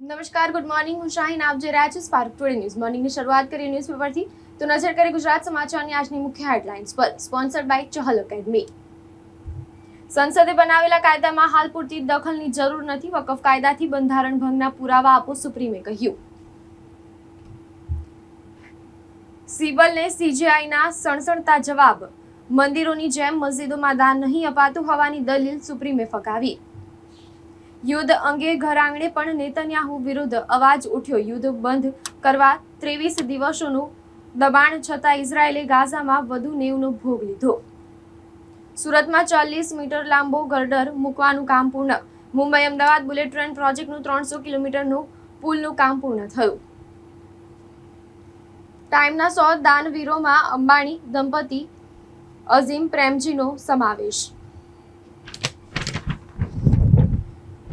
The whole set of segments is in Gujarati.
નમસ્કાર, ગુડ મોર્નિંગ. હું શાહીન, આપ જે રહ્યા છો સ્પાર્ક ટુડે ન્યૂઝ. મોર્નિંગની શરૂઆત કરીએ ન્યૂઝપેપરથી તો નજર કરીએ ગુજરાત સમાચારની આજની મુખ્ય હેડલાઇન્સ પર. Sponsored by Chahal academy. સંસદે બનાવેલા કાયદામાં હાલ પૂરતી દખલની જરૂર નથી. વકફ કાયદાથી બંધારણ ભંગના પુરાવા આપો સુપ્રીમે કહ્યું. સિબલને સીજીઆઈના સણસણતા જવાબ. મંદિરોની જેમ મસ્જિદોમાં દાન નહીં અપાતું હોવાની દલીલ સુપ્રીમે ફગાવી. યુદ્ધ અંગે ઘર આંગણે પણ નેતન્યાહુ વિરુદ્ધ અવાજ ઉઠ્યો. યુદ્ધ બંધ કરવા ત્રેવીસ દિવસોનું દબાણ છતાં ઇઝરાયેલે ગાઝામાં વધુ નેવનો ભોગ લીધો. સુરતમાં ચાલીસ મીટર લાંબો ગર્ડર મૂકવાનું કામ પૂર્ણ. મુંબઈ અમદાવાદ બુલેટ ટ્રેન પ્રોજેક્ટનું ત્રણસો કિલોમીટરનું પુલનું કામ પૂર્ણ થયું. ટાઈમના સો દાનવીરોમાં અંબાણી દંપતી અઝીમ પ્રેમજીનો સમાવેશ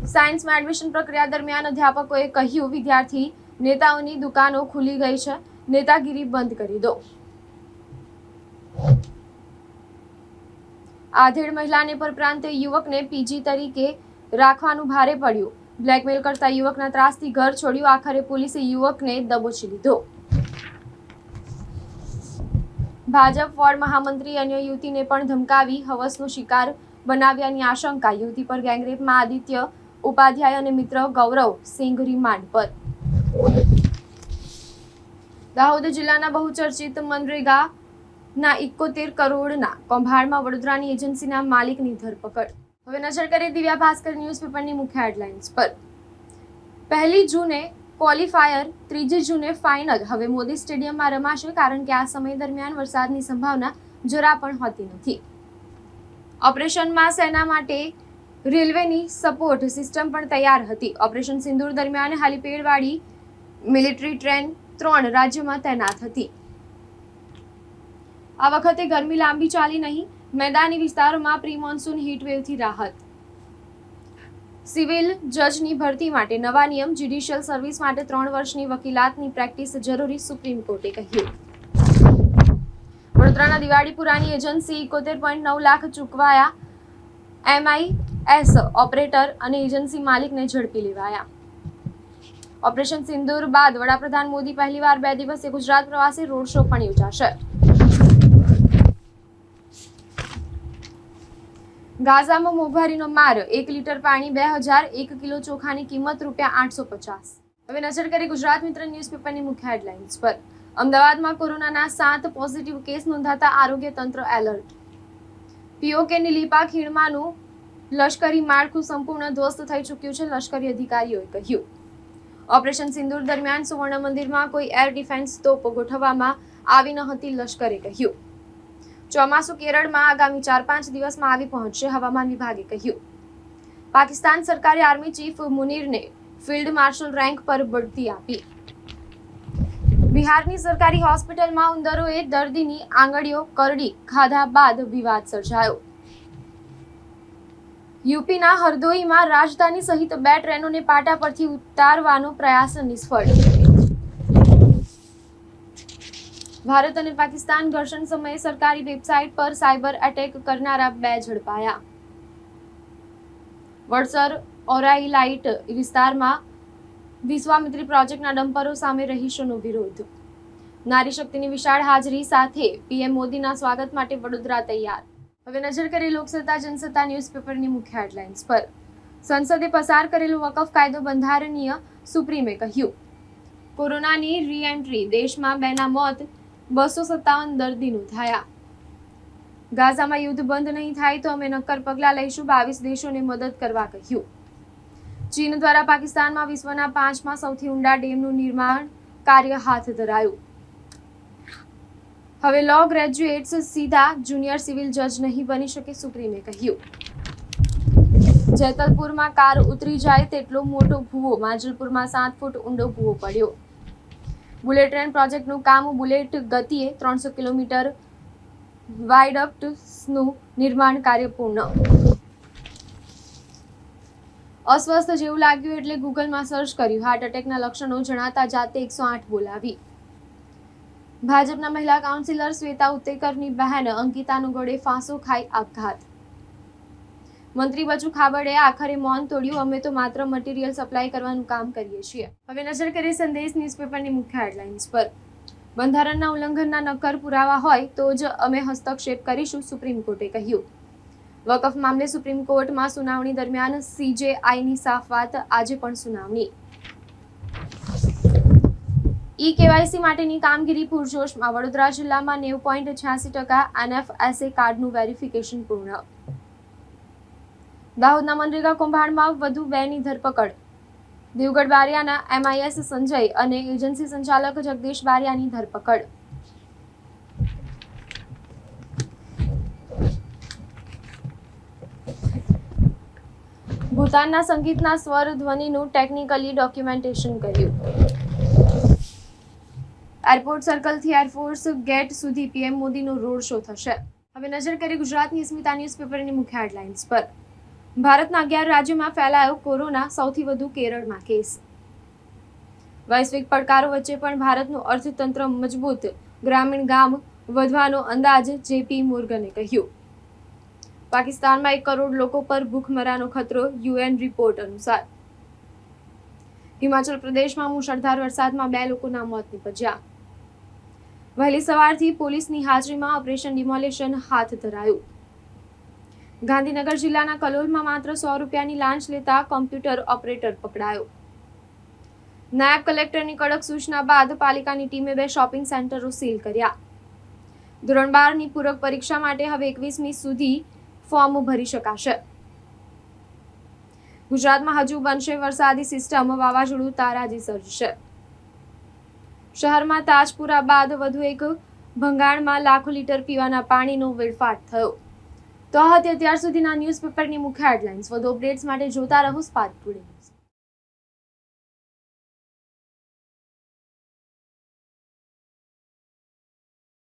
સાયન્સમાં એડમિશન પ્રક્રિયા દરમિયાન અધ્યાપકોએ કહ્યું, વિદ્યાર્થી, નેતાઓની દુકાનો ખુલી ગઈ છે. નેતાગીરી બંધ કરી દો. આધેડ મહિલાને પરપ્રાંતે યુવકને પીજી તરીકે રાખવાનું ભારે પડ્યું. બ્લેકમેલ કરતા યુવકના ત્રાસથી ઘર છોડ્યું. આખરે પોલીસે યુવકને દબોચી લીધો. ભાજપ વોર્ડ મહામંત્રી અન્ય યુવતીને પણ ધમકાવી હવસનો શિકાર બનાવ્યાની આશંકા. યુવતી પર ગેંગરેપમાં આદિત્ય ઉપાધ્યાય અને મિત્ર ગૌરવ સિંઘ રિમાન્ડ પર. દાહોદ જિલ્લાના બહુચર્ચિત મનરેગા ના ઇકોતેર કરોડના કૌભાંડમાં વડોદરાની એજન્સીના માલિકની ધરપકડ. હવે નજર કરીએ દિવ્યા ભાસ્કર ન્યૂઝપેપરની મુખ્ય હેડલાઇન્સ પર. પહેલી જૂને ક્વોલિફાયર, ત્રીજી જૂને ફાઇનલ. હવે મોદી સ્ટેડિયમમાં રમાશે કારણ કે આ સમય દરમિયાન વરસાદની સંભાવના જરા પણ હોતી નથી. ઓપરેશનમાં સેના માટે રેલવેની સપોર્ટ સિસ્ટમ પણ તૈયાર હતી. ઓપરેશન સિંદૂર દરમિયાન હેલિપેડવાળી મિલિટરી ટ્રેન ત્રણ રાજ્યોમાં તૈનાત હતી. આ વખતે ગરમી લાંબી ચાલી નહીં, મેદાની વિસ્તારોમાં પ્રી મોન્સૂન હીટવેવથી રાહત. સિવિલ જજની ભરતી માટે નવા નિયમ જ્યુડિશિયલ સર્વિસ માટે ત્રણ વર્ષની વકીલાતની પ્રેક્ટિસ જરૂરી સુપ્રીમ કોર્ટે કહ્યું. વડોદરાના દિવાળીપુરાની એજન્સી એકોતેર પોઈન્ટ નવ લાખ ચૂકવાયા એમઆઈએસ ઓપરેટર અને એજન્સી માલિકને ઝડપી લેવાયા. ઓપરેશન સિંદૂર બાદ વડાપ્રધાન મોદી પહેલીવાર બે દિવસે ગુજરાત પ્રવાસે રોડ શો પણ યોજાશે. ગાઝામાં મોંઘવારીનો માર, એક લીટર પાણી બે હજાર એક કિલો ચોખાની કિંમત રૂપિયા આઠસો પચાસ. હવે નજર કરી ગુજરાત મિત્ર ન્યૂઝપેપરની મુખ્ય હેડલાઇન્સ પર. અમદાવાદમાં કોરોનાના સાત પોઝિટિવ કેસ નોંધાતા આરોગ્ય તંત્ર એલર્ટ. પીઓકેની લીપા ખીણમાંનું લશ્કરી માળખું સંપૂર્ણ ધ્વસ્ત થઈ ચૂક્યું છે, લશ્કરી અધિકારીઓએ કહ્યું. ઓપરેશન સિંદૂર દરમિયાન સુવર્ણ મંદિરમાં કોઈ એર ડિફેન્સ તોપ ગોઠવવામાં આવી ન હતી, લશ્કરે કહ્યું. ચોમાસું કેરળમાં આગામી ચાર પાંચ દિવસમાં આવી પહોંચશે, હવામાન વિભાગે કહ્યું. પાકિસ્તાન સરકારે આર્મી ચીફ મુનીરને ફિલ્ડ માર્શલ રેન્ક પર બઢતી આપી. બિહારની સરકારી હોસ્પિટલમાં ઉંદરોએ દર્દીની આંગળીઓ કરડી ખાધા બાદ વિવાદ સર્જાયો. યુપીના હરદોઈમાં રાજધાની સહિત બે ટ્રેનોને પાટા પરથી ઉતારવાનો પ્રયાસ નિષ્ફળ. ભારત અને પાકિસ્તાન ઘર્ષણ સમયે સરકારી વેબસાઇટ પર સાયબર એટેક કરનારા બે ઝડપાયા. વડસર ઓરાઈલાઇટ વિસ્તારમાં વિશ્વામિત્રી પ્રોજેક્ટના ડમ્પરો સામે રહીશોનો વિરોધ. નારી શક્તિની વિશાળ હાજરી સાથે પીએમ મોદીના સ્વાગત માટે વડોદરા તૈયાર. હવે નજર કરી લોકસત્તા, જનસત્તા ન્યૂઝપેપરની મુખ્ય હેડલાઇન્સ પર. સંસદે પસાર કરેલો વકફ કાયદો બંધારણીય સુપ્રીમે કહ્યું. કોરોનાની રીએન્ટ્રી દેશમાં બેના મોત, બસો સત્તાવન દર્દી નોંધાયા ગાઝામાં યુદ્ધ બંધ નહીં થાય તો અમે નક્કર પગલાં લઈશું, બાવીસ દેશોને મદદ કરવા કહ્યું. ચીન દ્વારા પાકિસ્તાનમાં વિશ્વના પાંચમા સૌથી ઊંડા ડેમનું નિર્માણ કાર્ય હાથ ધરાયું. હવે લો ગ્રેજ્યુએટ્સ સીધા જુનિયર સિવિલ જજ નહીં બની શકે સુપ્રીમે કહ્યું. જેતલપુરમાં કાર ઉતરી જાય તેટલો મોટો ભૂવો માંજલપુરમાં સાત ફૂટ ઊંડો ભૂવો પડ્યો. બુલેટ ટ્રેન પ્રોજેક્ટનું કામ બુલેટ ગતિએ ત્રણસો કિલોમીટર વાયડક્ટ્સનું નિર્માણ કાર્ય પૂર્ણ. અસ્વસ્થ જેવું લાગ્યું એટલે ગૂગલમાં સર્ચ કર્યું. હાર્ટ એટેકના લક્ષણો જણાતા જાતે એકસો આઠ બોલાવી. ભાજપના મહિલા કાઉન્સિલર શ્વેતા ઉત્તેકરની બહેન અંકિતાનો ગળે ફાંસો ખાઈ આપઘાત. મંત્રી બચુ ખાબડે આખરે મૌન તોડ્યું. અમે તો માત્ર મટીરિયલ સપ્લાય કરવાનું કામ કરીએ છીએ. હવે નજર કરીએ સંદેશ ન્યૂઝપેપરની મુખ્ય હેડલાઇન્સ પર. બંધારણના ઉલ્લંઘનના નક્કર પુરાવા હોય તો જ અમે હસ્તક્ષેપ કરીશું, સુપ્રીમ કોર્ટે કહ્યું. વકફ મામલે સુપ્રીમ કોર્ટમાં સુનાવણી દરમિયાન સીજેઆઈની સાફ આજે પણ સુનાવણી. ઈ કેવાયસી માટેની કામગીરી પૂરજોશમાં વડોદરા જિલ્લામાં નેવું પોઈન્ટ છ્યાસી ટકા એનએફએસએ કાર્ડનું વેરિફિકેશન પૂર્ણ. દાહોદના મનરેગા કૌભાંડમાં વધુ બેની ધરપકડ. દેવગઢ બારિયાના એમઆઈએસ સંજય અને એજન્સી સંચાલક જગદીશ બારિયાની ધરપકડ. ભૂતાનના સંગીતના સ્વર ધ્વનિનું ટેકનિકલી ડોક્યુમેન્ટેશન કર્યું. એરપોર્ટ સર્કલથી એરફોર્સ ગેટ સુધી પીએમ મોદીનો રોડ શો થશે. હવે નજર કરીએ ગુજરાતની સ્મિતા ન્યૂઝપેપરની મુખ્ય હેડલાઇન્સ પર. ભારતના અગિયાર રાજ્યોમાં ફેલાયો કોરોના, સૌથી વધુ કેરળમાં કેસ. વૈશ્વિક પડકારો વચ્ચે પણ ભારતનું અર્થતંત્ર મજબૂત. ગ્રામીણ ગામ વધવાનો અંદાજ જેપી મોર્ગને કહ્યું. પાકિસ્તાનમાં એક કરોડ લોકો પર ભૂખમરાનો ખતરો, યુએન રિપોર્ટ અનુસાર. હિમાચલ પ્રદેશમાં મુશળધાર વરસાદમાં બે લોકોના મોત નીપજ્યા. વહેલી સવારથી પોલીસની હાજરીમાં ઓપરેશન ડિમોલેશન હાથ ધરાયું. ગાંધીનગર જિલ્લાના કલોલમાં માત્ર સો રૂપિયાની લાંચ લેતા કોમ્પ્યુટર ઓપરેટર પકડાયો. નાયબ કલેક્ટરની કડક સૂચના બાદ પાલિકાની ટીમે બે શોપિંગ સેન્ટરો સીલ કર્યા. ધોરણ બારની પૂરક પરીક્ષા માટે હવે એકવીસમી સુધી ફોર્મ ભરી શકાશે. ગુજરાતમાં હજુ બનશે વરસાદી સિસ્ટમ, વાવાઝોડું તારાજી સર્જશે. શહેરમાં તાજપુરા બાદ વધુ એક ભંગાણમાં લાખો લીટર પીવાના પાણીનો વેડફાટ થયો. તો હતી અત્યાર સુધીના ન્યૂઝપેપરની મુખ્ય હેડલાઇન્સ વધુ અપડેટ્સ માટે જોતા રહો સ્પાર્ક ટુડે.